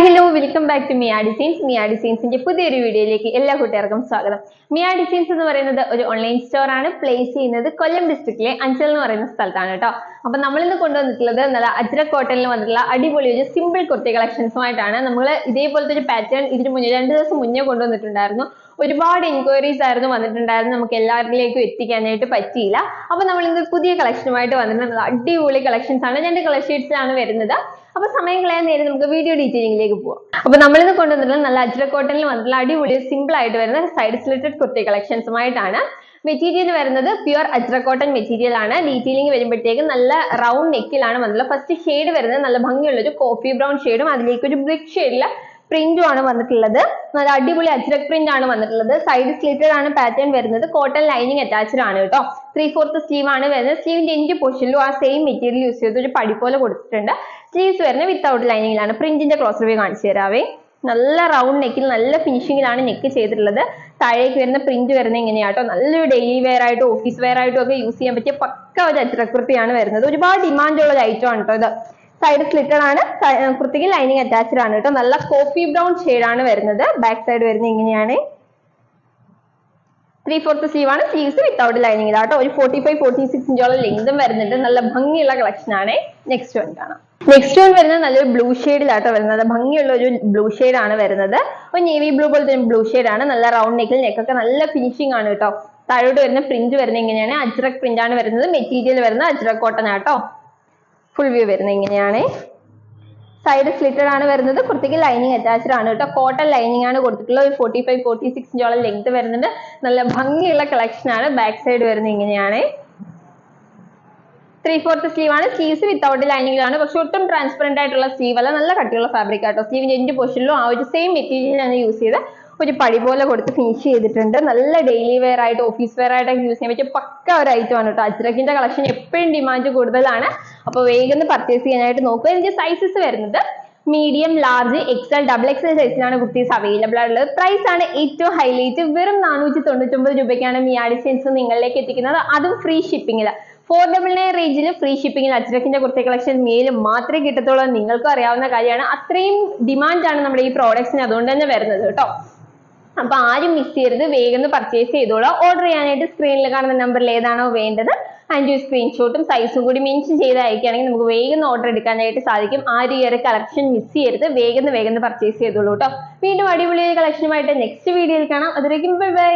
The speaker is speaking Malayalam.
Hello welcome back to Mia designs Miya ഡിസൈൻസിന്റെ പുതിയൊരു വീഡിയോയിലേക്ക് എല്ലാ കൂട്ടുകാർക്കും സ്വാഗതം. മിയ ഡിസൈൻസ് എന്ന് പറയുന്നത് ഒരു ഓൺലൈൻ സ്റ്റോർ ആണ്. പ്ലേസ് ചെയ്യുന്നത് കൊല്ലം ഡിസ്ട്രിക്റ്റിലെ അഞ്ചൽ എന്ന് പറയുന്ന സ്ഥലത്താണ് കേട്ടോ. അപ്പൊ നമ്മൾ ഇന്ന് കൊണ്ടുവന്നിട്ടുള്ളത് നല്ല അജ്ര കോട്ടണിൽ വന്നിട്ടുള്ള അടിപൊളി ഒരു സിമ്പിൾ കുർത്തി കളക്ഷൻസുമായിട്ടാണ് നമ്മൾ ഇതേപോലത്തെ ഒരു പാറ്റേൺ ഇതിന് മുന്നേ രണ്ട് ദിവസം മുന്നേ കൊണ്ടുവന്നിട്ടുണ്ടായിരുന്നു. ഒരുപാട് എൻക്വയറീസ് ആയിരുന്നു വന്നിട്ടുണ്ടായിരുന്നു നമുക്ക് എല്ലാവരിലേക്കും എത്തിക്കാനായിട്ട് പറ്റിയില്ല. അപ്പൊ നമ്മൾ ഇന്ന് പുതിയ കളക്ഷനുമായിട്ട് വന്നിട്ടുണ്ട് അടിപൊളി കളക്ഷൻസ് ആണ്. രണ്ട് കളർ ഷീറ്റ്സിലാണ് വരുന്നത്. അപ്പൊ സമയം കളയാൻ നേരം നമുക്ക് വീഡിയോ ഡീറ്റെയിലിംഗിലേക്ക് പോവാം. അപ്പൊ നമ്മളിന്ന് കൊണ്ടുവന്നിട്ടുള്ള നല്ല അജ്ര കോട്ടണിൽ വന്നിട്ടുള്ള അടിപൊളി സിമ്പിൾ ആയിട്ട് വരുന്ന സൈഡ് സ്ലിറ്റഡ് കുർത്തി കളക്ഷൻസുമായിട്ടാണ് മെറ്റീരിയൽ വരുന്നത്. പ്യുർ അജ്ര കോട്ടൺ മെറ്റീരിയൽ ആണ്. ഡീറ്റെയിലിംഗ് വരുമ്പോഴത്തേക്കും നല്ല റൗണ്ട് നെക്കിലാണ് വന്നിട്ടുള്ളത്. ഫസ്റ്റ് ഷെയ്ഡ് വരുന്നത് നല്ല ഭംഗിയുള്ള ഒരു കോഫി ബ്രൗൺ ഷെയ്ഡും അതിലേക്ക് ഒരു ബ്രിക് ഷെയ്ഡിൽ പ്രിന്റും ആണ് വന്നിട്ടുള്ളത്. നല്ല അടിപൊളി അജ്രക് പ്രിന്റ് ആണ് വന്നിട്ടുള്ളത്. സൈഡ് സ്ലിറ്റഡ് ആണ് പാറ്റേൺ വരുന്നത്. കോട്ടൺ ലൈനിങ് അറ്റാച്ച്ഡ് ആണ് കേട്ടോ. ത്രീ ഫോർത്ത് സ്ലീവ് ആണ് വരുന്നത്. സ്ലീവിന്റെ എൻഡ് പൊഷനിലും ആ സെയിം മെറ്റീരിയൽ യൂസ് ചെയ്ത് ഒരു പടി പോലെ കൊടുത്തിട്ടുണ്ട്. സ്ലീവ്സ് വരുന്നത് വിത്തൗട്ട് ലൈനിങ്ങിലാണ് പ്രിന്റിന്റെ ക്രോസ് റിവ്യൂ കാണിച്ചു തരാവേ. നല്ല റൗണ്ട് നെക്കിൽ നല്ല ഫിനിഷിങ്ങിലാണ് നെക്ക് ചെയ്തിട്ടുള്ളത്. താഴേക്ക് വരുന്ന പ്രിന്റ് വരുന്ന ഇങ്ങനെയാട്ടോ. നല്ലൊരു ഡെയിലി വെയർ ആയിട്ടും ഓഫീസ് വെയർ ആയിട്ടും ഒക്കെ യൂസ് ചെയ്യാൻ പറ്റിയ പക്ക ഒരു അജ്രകൃതിയാണ് വരുന്നത്. ഒരുപാട് ഡിമാൻഡ് ഉള്ള ഒരു ഐറ്റം ആണ് കേട്ടോ ഇത്. സൈഡ് സ്ലിറ്റഡ് ആണ്. കുർത്തിക്ക് ലൈനിങ് അറ്റാച്ച്ഡ് ആണ് കേട്ടോ നല്ല കോഫി ബ്രൗൺ ആണ് വരുന്നത്. ബാക്ക് സൈഡ് വരുന്നത് ഇങ്ങനെയാണ്. ത്രീ ഫോർത്ത് സ്ലീവ് ആണ് സ്ലീവ്സ് വിത്തൗട്ട് ലൈനിങ് കേട്ടോ ഒരു ഫോർട്ടി ഫൈവ് ഫോർട്ടി സിക്സ് ഇഞ്ചോളം ലെങ്തും വരുന്നുണ്ട്. നല്ല ഭംഗിയുള്ള കളക്ഷൻ ആണ്. നെക്സ്റ്റ് വൺ കാണാം. നെക്സ്റ്റ് വൺ വരുന്നത് നല്ലൊരു ബ്ലൂ ഷെയ്ഡിലാട്ടോ വരുന്നത്. ഭംഗിയുള്ള ഒരു ബ്ലൂ ഷെയ്ഡ് ആണ് വരുന്നത്. ഒരു നേവി ബ്ലൂ പോലത്തെ ബ്ലൂ ഷെയ്ഡ് ആണ്. നല്ല റൗണ്ട് നെക്കിൽ നെക്കൊക്കെ നല്ല ഫിനിഷിംഗ് ആണ് കേട്ടോ താഴോട്ട് വരുന്ന പ്രിന്റ് വരുന്നത് ഇങ്ങനെയാണ്. അജ്രക് പ്രിന്റ് ആണ് വരുന്നത്. മെറ്റീരിയൽ വരുന്നത് അജ്രക് കോട്ടൺ ആട്ടോ. ഫുൾ വ്യൂ വരുന്നത് ഇങ്ങനെയാണ്. സൈഡ് സ്ലിറ്റഡ് ആണ് വരുന്നത്. കുർത്തിക്ക് ലൈനിങ് അറ്റാച്ച്ഡ് ആണ് കേട്ടോ കോട്ടൺ ലൈനിങ് ആണ് കൊടുത്തിട്ടുള്ളത്. ഒരു ഫോർട്ടി ഫൈവ് ഫോർട്ടി സിക്സ് ഇഞ്ചോളം ലെങ്ത് വരുന്നുണ്ട്. നല്ല ഭംഗിയുള്ള കളക്ഷൻ ആണ്. ബാക്ക് സൈഡ് വരുന്നത് ഇങ്ങനെയാണ്. ത്രീ ഫോർത്ത് സ്ലീവ് ആണ്. സ്ലീവ്സ് വിത്തൗട്ട് ലൈനിങ്ങിലാണ് പക്ഷെ ഒട്ടും ട്രാൻസ്പെറന്റ് ആയിട്ടുള്ള സ്ലീവ് അല്ല. നല്ല കട്ടിയുള്ള ഫാബ്രിക് ആട്ടോ. സ്ലീവിന്റെ എൻഡ് പൊസിഷനിലും ആ ഒരു സെയിം മെറ്റീരിയൽ ആണ് യൂസ് ചെയ്ത് ഒരു പടി പോലെ കൊടുത്ത് ഫിനിഷ് ചെയ്തിട്ടുണ്ട്. നല്ല ഡെയിലി വെയർ ആയിട്ട് ഓഫീസ് വെയർ ആയിട്ട് യൂസ് ചെയ്യാൻ പറ്റിയ പക്ക ഒരു ഐറ്റം ആണ് കേട്ടോ അജ്രക്കിന്റെ കളക്ഷൻ എപ്പോഴും ഡിമാൻഡ് കൂടുതലാണ്. അപ്പോൾ വേഗം പർച്ചേസ് ചെയ്യാനായിട്ട് നോക്കുക. ഇതിന്റെ സൈസസ് വരുന്നത് medium large XL double XL സൈസിലാണ് കുട്ടീസ് അവൈലബിൾ ആയിട്ടുള്ളത്. പ്രൈസ് ആണ് ഏറ്റവും ഹൈലൈറ്റ് വെറും നാനൂറ്റി തൊണ്ണൂറ്റൊമ്പത് രൂപയ്ക്കാണ് മിയാ ഡിസൈൻസ് നിങ്ങളിലേക്ക് എത്തിക്കുന്നത്. അതും ഫ്രീ ഷിപ്പിംഗിൽ ഫോർ ഡബിൾ നയൻ റേഞ്ചിൽ ഫ്രീ ഷിപ്പിംഗിൽ അജ്രക്കിന്റെ കുർത്തി കളക്ഷൻ മെയിൽ മാത്രമേ കിട്ടത്തുള്ളൂ നിങ്ങൾക്കും അറിയാവുന്ന കാര്യമാണ്. അത്രയും ഡിമാൻഡാണ് നമ്മുടെ ഈ പ്രോഡക്ട്സിന് അതുകൊണ്ട് തന്നെ വരുന്നത് കേട്ടോ. അപ്പൊ ആരും മിസ് ചെയ്യരുത്. വേഗം പർച്ചേസ് ചെയ്തോളൂ. ഓർഡർ ചെയ്യാനായിട്ട് സ്ക്രീനിൽ കാണുന്ന നമ്പറിൽ ഏതാണോ വേണ്ടത്. അതിന്റെ സ്ക്രീൻഷോട്ടും സൈസും കൂടി മെൻഷൻ ചെയ്ത് നമുക്ക് വേഗം ഓർഡർ എടുക്കാനായിട്ട് സാധിക്കും. ആരും ഈ ഒരു കളക്ഷൻ മിസ് ചെയ്യരുത്. വേഗം വേഗം പർച്ചേസ് ചെയ്തോളൂ കേട്ടോ. വീണ്ടും അടിപൊളി കളക്ഷനുമായിട്ട് നെക്സ്റ്റ് വീഡിയോയിൽ കാണാം. അതുവരേക്കും ബൈ ബൈ